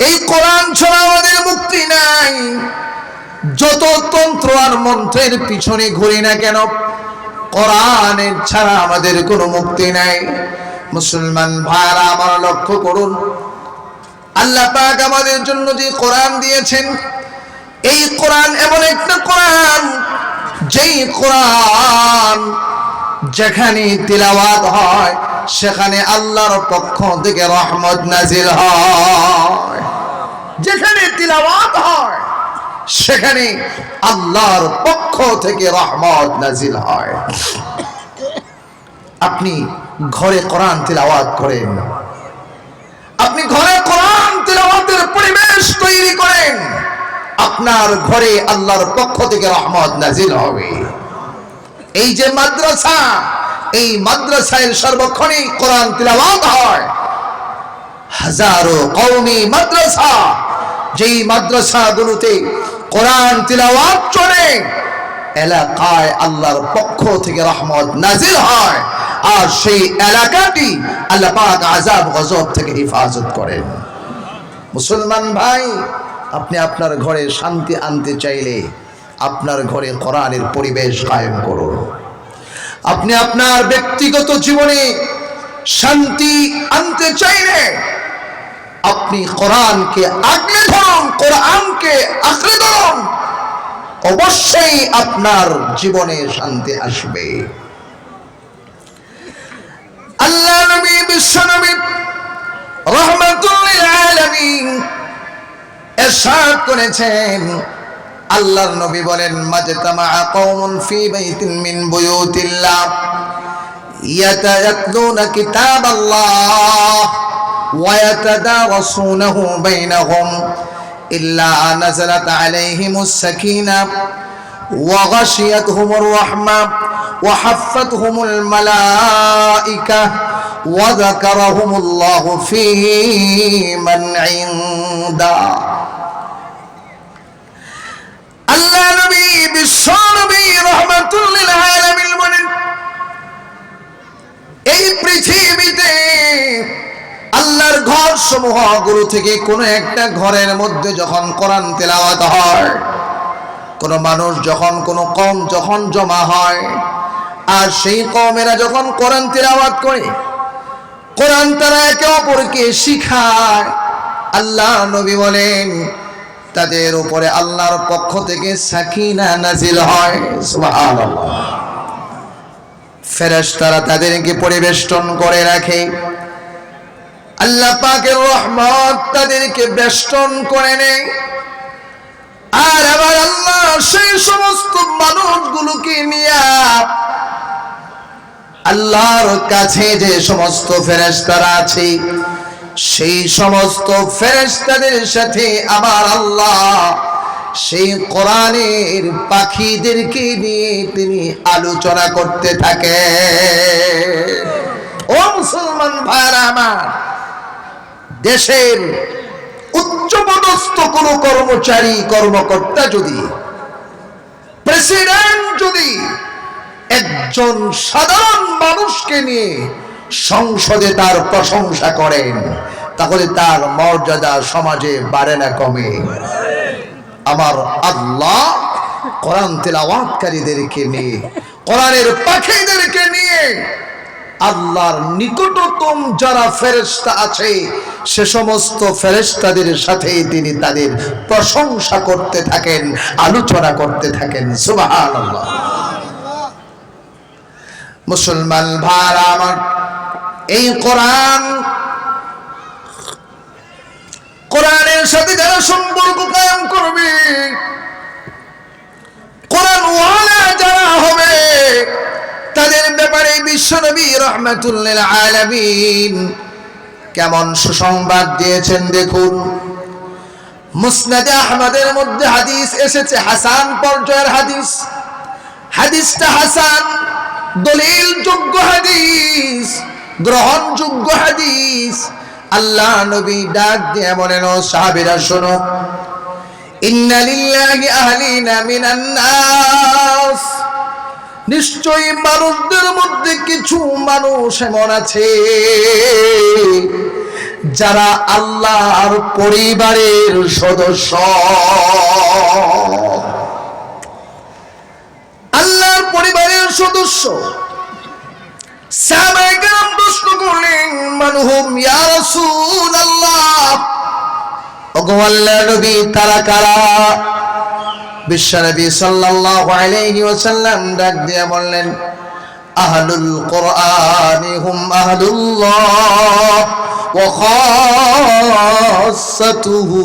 এই কোরআন ছাড়া আমাদের মুক্তি নাই। যত তন্ত্র আর মন্ত্রের পিছনে ঘুরি না কেন, কোরআনের ছাড়া আমাদের কোনো মুক্তি নাই। মুসলমান ভাইরা, আমার লক্ষ্য করুন। আল্লাহ পাক আমাদের জন্য যে কোরআন দিয়েছেন, এই কোরআন এমন একটা কোরআন, যেই কোরআন যেখানে তিলাওয়াত হয় সেখানে আল্লাহর পক্ষ থেকে রহমত নাজিল হয়। যেখানে তিলাওয়াত হয়, সেখানে আল্লাহর পক্ষ থেকে রহমত নাজিল হয়। আপনি ঘরে কোরআন তিলাওয়াত করেন। আপনি ঘরে কোরআন তিলাওয়াতের পরিবেশ তৈরি করেন। আপনার ঘরে আল্লাহর পক্ষ থেকে রহমত নাজিল হবে। এই যে মাদ্রাসা এই মাদ্রাসায় সর্বক্ষণই কোরআন তিলাওয়াত হয়। হাজারো কওমি মাদ্রাসা, যেই মাদ্রাসাগুলোতে কোরআন তিলাওয়াত চলে, এলাকায় আল্লাহর পক্ষ থেকে রহমত নাজিল হয় আর সেই এলাকাটি আল্লাহ পাক আযাব গজব থেকে হেফাজত করেন। মুসলমান ভাই, আপনি আপনার ঘরে শান্তি আনতে চাইলে আপনার ঘরে কোরআনের পরিবেশ কায়েম করুন। আপনি আপনার ব্যক্তিগত জীবনে শান্তি আনতে চাইলে আপনি কোরআনকে আগলে ধরুন, কোরআনকে আঁকড়ে ধরুন, অবশ্যই আপনার জীবনে শান্তি আসবে। আল্লাহ নবী, বিশ্ব নবী, রহমতুল্লিল আলামিন এরশাদ করেছেন। আল্লাহর নবী বলেন মাজতামা কওমুন ফি বাইতিন মিন বুয়ুতিল্লাহ ইয়াতায়াতলুনা কিতাবাল্লাহ ওয়া ইয়াতাদারাসুনাহু বাইনাহুম ইল্লা নাযালাত আলাইহিমুস সাকিনাহ وغشيتهم الرحمة وحفتهم الملائكة وذكرهم الله في من عنده এই পৃথিবীতে আল্লাহর ঘর সমূহ গুরু থেকে কোন একটা ঘরের মধ্যে যখন কোরআন তেলাওয়াত হয়, কোন মানুষ যখন, কোন কম যখন জমা হয়, আর সেই কমেরা যখন কোরআন তেলাওয়াত করে, কোরআন তারা একে অপরকে শিখায়। আল্লাহ নবী বলেন তাদের উপরে আল্লাহর পক্ষ থেকে সাকিনা নাজিল হয়। সুবহানাল্লাহ। ফেরেশতারা তাদেরকে পরিবেষ্টন করে রাখে। আল্লাহ পাকের রহমত তাদেরকে বেষ্টন করে আর আবার আল্লাহ সেই সমস্ত মানুষগুলোকে নিয়ে আল্লাহর কাছে যে সমস্ত ফেরেশতারা আছে সেই সমস্ত ফেরেশতাদের সাথে আমার আল্লাহ, সেই কোরআনের পাখিদেরকে নিয়ে তিনি আলোচনা করতে থাকে ও মুসলমান ভাইরা আমার, দেশের উচ্চপদস্থ কোনো কর্মচারী, কর্মকর্তা যদি, প্রেসিডেন্ট যদি একজন সাধারণ মানুষকে নিয়ে সংসদে তার প্রশংসা করেন, তাহলে তার মর্যাদা সমাজে বাড়ে না কমে। আমার আল্লাহ কোরআন তেলাওয়াতকারীদেরকে নিয়ে, কোরআনের পাখিদেরকে নিয়ে আল্লাহর নিকটতম যারা ফেরেশতা আছে, সে সমস্ত ফেরেশতাদের সাথে তিনি তাদের প্রশংসা করতে থাকেন, আলোচনা করতে থাকেন। সুবহানাল্লাহ। মুসলমান ভাইরা আমার এই কোরআন, কোরআনের সাথে যারা সম্পর্ক কায়েম করবে কোরআন ওয়ালা যারা হবে, তাদের ব্যাপারে বিশ্বনবী রহমাতুল্লিল আলামিন কেমন সুসংবাদ দিয়েছেন দেখুন। মুসনাদে আহমদের মধ্যে হাদিস এসেছে, হাসান পর্যায়ের হাদিস। হাদিসটা হাসান দলিল যোগ্য হাদিস। গ্রহণযোগ্য হাদিস। আল্লাহ নবী ডাক দিয়ে বলেন, ও সাহাবীরা, শোনো। ইন্না লিল্লাহি আহলিনা মিনান নাস। নিশ্চয়ই মানুষদের মধ্যে কিছু মানুষ এমন আছে যারা আল্লাহর পরিবারের সদস্য। আল্লাহর পরিবারের সদস্য। সাহাবায়ে মানহুম, ইয়া রাসূলুল্লাহ। ওগো আল্লাহর নবী, তারা কারা? বিশ্বনবী সাল্লাল্লাহু আলাইহি ওয়াসাল্লাম ডাক দিয়ে বললেন, আহলুল কোরআনি হুম আহলুল্লাহ, ওয়া খাসাতুহু।